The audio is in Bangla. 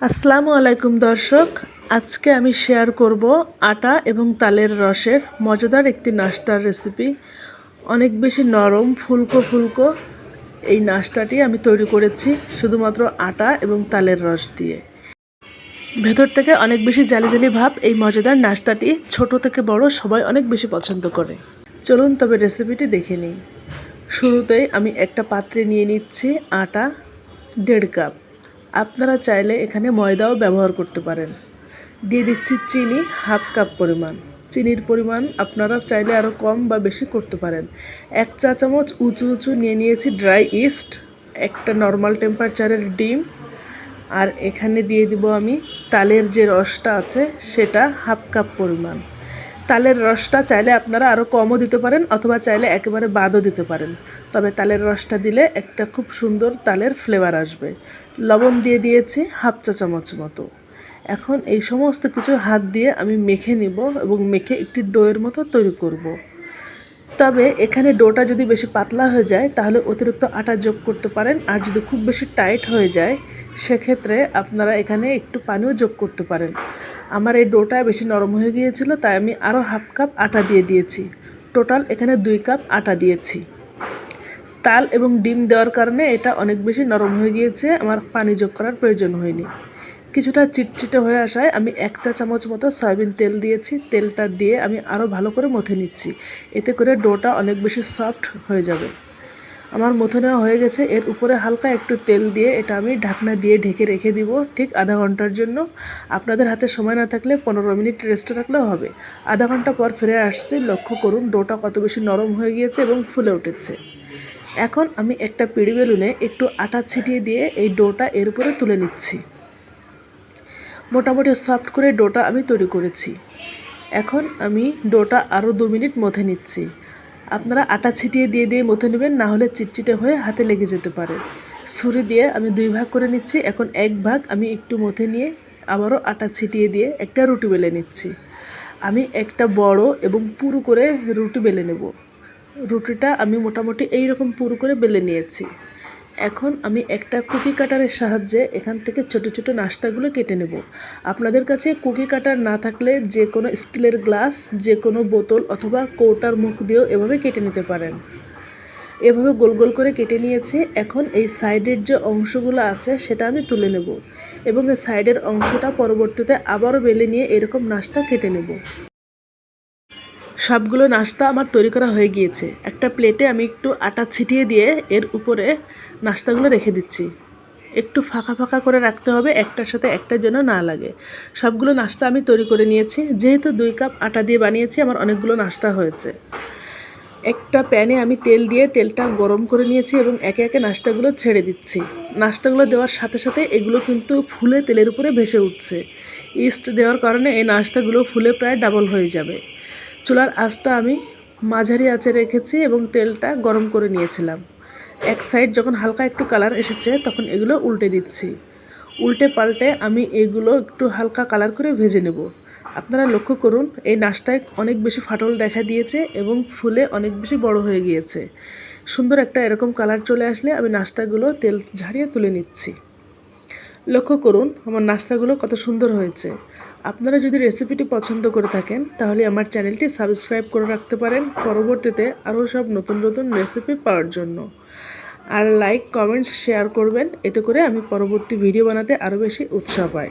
আসসালামু আলাইকুম দর্শক, আজকে আমি শেয়ার করব আটা এবং তালের রসের মজাদার একটি নাস্তার রেসিপি অনেক বেশি নরম, ফুলকো ফুলকো এই নাস্তাটি আমি তৈরি করেছি শুধুমাত্র আটা এবং তালের রস দিয়ে। ভেতর থেকে অনেক বেশি জালি জালি ভাব এই মজাদার নাস্তাটি ছোট থেকে বড় সবাই অনেক বেশি পছন্দ করে। চলুন তবে রেসিপিটি দেখে নিই। শুরুতেই আমি একটা পাত্রে নিয়ে নিচ্ছি আটা, দেড় কাপ। আপনারা চাইলে এখানে ময়দাও ব্যবহার করতে পারেন। দিয়ে দিচ্ছি চিনি, হাফ কাপ পরিমাণ। চিনির পরিমাণ আপনারা চাইলে আরও কম বা বেশি করতে পারেন। এক চা চামচ উঁচু উঁচু নিয়ে নিয়েছি ড্রাই ইস্ট, একটা নর্মাল টেম্পারেচারের ডিম। আর এখানে দিয়ে দিব আমি তালের যে রসটা আছে, সেটা হাফ কাপ পরিমাণ। তালের রসটা চাইলে আপনারা আরও কমও দিতে পারেন অথবা চাইলে একেবারে বাদও দিতে পারেন। তবে তালের রসটা দিলে একটা খুব সুন্দর তালের ফ্লেভার আসবে। লবণ দিয়ে দিয়েছি হাফ চা চামচ মতো। এখন এই সমস্ত কিছু হাত দিয়ে আমি মেখে নিব এবং মেখে একটি ডোয়ের মতো তৈরি করব। তবে এখানে ডোটা যদি বেশি পাতলা হয়ে যায় তাহলে অতিরিক্ত আটা যোগ করতে পারেন। আর যদি খুব বেশি টাইট হয়ে যায় সেক্ষেত্রে আপনারা এখানে একটু পানিও যোগ করতে পারেন। আমার এই ডোটা বেশি নরম হয়ে গিয়েছিল, তাই আমি আরও হাফ কাপ আটা দিয়ে দিয়েছি। টোটাল এখানে দুই কাপ আটা দিয়েছি। তাল এবং ডিম দেওয়ার কারণে এটা অনেক বেশি নরম হয়ে গিয়েছে, আমার পানি যোগ করার প্রয়োজন হয়নি। কিছুটা চিটচিটে হয়ে আসায় আমি এক চা চামচ মতো সয়াবিন তেল দিয়েছি, তেলটা দিয়ে আমি আরও ভালো করে মথে নিচ্ছি। এতে করে ডোটা অনেক বেশি সফট হয়ে যাবে। আমার মথে নেওয়া হয়ে গেছে। এর উপরে হালকা একটু তেল দিয়ে এটা আমি ঢাকনা দিয়ে ঢেকে রেখে দিব। ঠিক আধা ঘণ্টার জন্য। আপনাদের হাতে সময় না থাকলে পনেরো মিনিট রেস্টে রাখলেও হবে। আধা ঘণ্টা পর ফিরে আসছে। লক্ষ্য করুন, ডোটা কত বেশি নরম হয়ে গিয়েছে এবং ফুলে উঠেছে। এখন আমি একটা পিড়ি বেলুনে একটু আটা ছিটিয়ে দিয়ে এই ডোটা এর উপরে তুলে নিচ্ছি। মোটামুটি সফট করে ডোটা আমি তৈরি করেছি। এখন আমি ডোটা আরও দু মিনিট মথে নিচ্ছি। আপনারা আটা ছিটিয়ে দিয়ে দিয়ে মথে নেবেন, না হলে চিটচিটে হয়ে হাতে লেগে যেতে পারে। ছুরি দিয়ে আমি দুই ভাগ করে নিচ্ছি, এখন এক ভাগ আমি একটু মথে নিয়ে আবারও আটা ছিটিয়ে দিয়ে একটা রুটি বেলে নিচ্ছি। আমি একটা বড় এবং পুরু করে রুটি বেলে নেব। রুটিটা আমি মোটামুটি এই রকম পুরু করে বেলে নিয়েছি। এখন আমি একটা কুকি কাটারের সাহায্যে এখান থেকে ছোট ছোট নাস্তাগুলো কেটে নেব। আপনাদের কাছে কুকি কাটার না থাকলে যে কোনো স্টিলের গ্লাস, যে কোনো বোতল অথবা কৌটার মুখ দিয়েও এভাবে কেটে নিতে পারেন। এভাবে গোল গোল করে কেটে নিয়েছে। এখন এই সাইডের যে অংশগুলো আছে সেটা আমি তুলে নেব এবং এই সাইডের অংশটা পরবর্তীতে আবারও বেলে নিয়ে এরকম নাস্তা কেটে নেব। সবগুলো নাস্তা আমার তৈরি করা হয়ে গিয়েছে। একটা প্লেটে আমি একটু আটা ছিটিয়ে দিয়ে এর উপরে নাস্তাগুলো রেখে দিচ্ছি। একটু ফাঁকা ফাঁকা করে রাখতে হবে, একটার সাথে একটার জন্য না লাগে। সবগুলো নাস্তা আমি তৈরি করে নিয়েছি। যেহেতু দুই কাপ আটা দিয়ে বানিয়েছি, আমার অনেকগুলো নাস্তা হয়েছে। একটা প্যানে আমি তেল দিয়ে তেলটা গরম করে নিয়েছি এবং একে একে নাস্তাগুলো ছেড়ে দিচ্ছি। নাস্তাগুলো দেওয়ার সাথে সাথে এগুলো কিন্তু ফুলে তেলের উপরে ভেসে উঠছে। ইস্ট দেওয়ার কারণে এই নাস্তাগুলো ফুলে প্রায় ডাবল হয়ে যাবে। চুলার আঁচটা আমি মাঝারি আঁচে রেখেছি এবং তেলটা গরম করে নিয়েছিলাম। এক সাইড যখন হালকা একটু কালার এসেছে, তখন এগুলো উল্টে দিচ্ছি। উল্টে পাল্টে আমি এগুলো একটু হালকা কালার করে ভেজে নেব। আপনারা লক্ষ্য করুন, এই নাস্তায় অনেক বেশি ফাটল দেখা দিয়েছে এবং ফুলে অনেক বেশি বড় হয়ে গিয়েছে। সুন্দর একটা এরকম কালার চলে আসলে আমি নাস্তাগুলো তেল ঝাড়িয়ে তুলে নিচ্ছি। লক্ষ্য করুন, আমার নাস্তাগুলো কত সুন্দর হয়েছে। আপনারা যদি রেসিপিটি পছন্দ করে থাকেন, তাহলে আমার চ্যানেলটি সাবস্ক্রাইব করে রাখতে পারেন। পরবর্তীতে আরও সব নতুন নতুন রেসিপি পাওয়ার জন্য। আর লাইক কমেন্টস শেয়ার করবেন। এতে করে আমি পরবর্তী ভিডিও বানাতে আরও বেশি উৎসাহ পাই।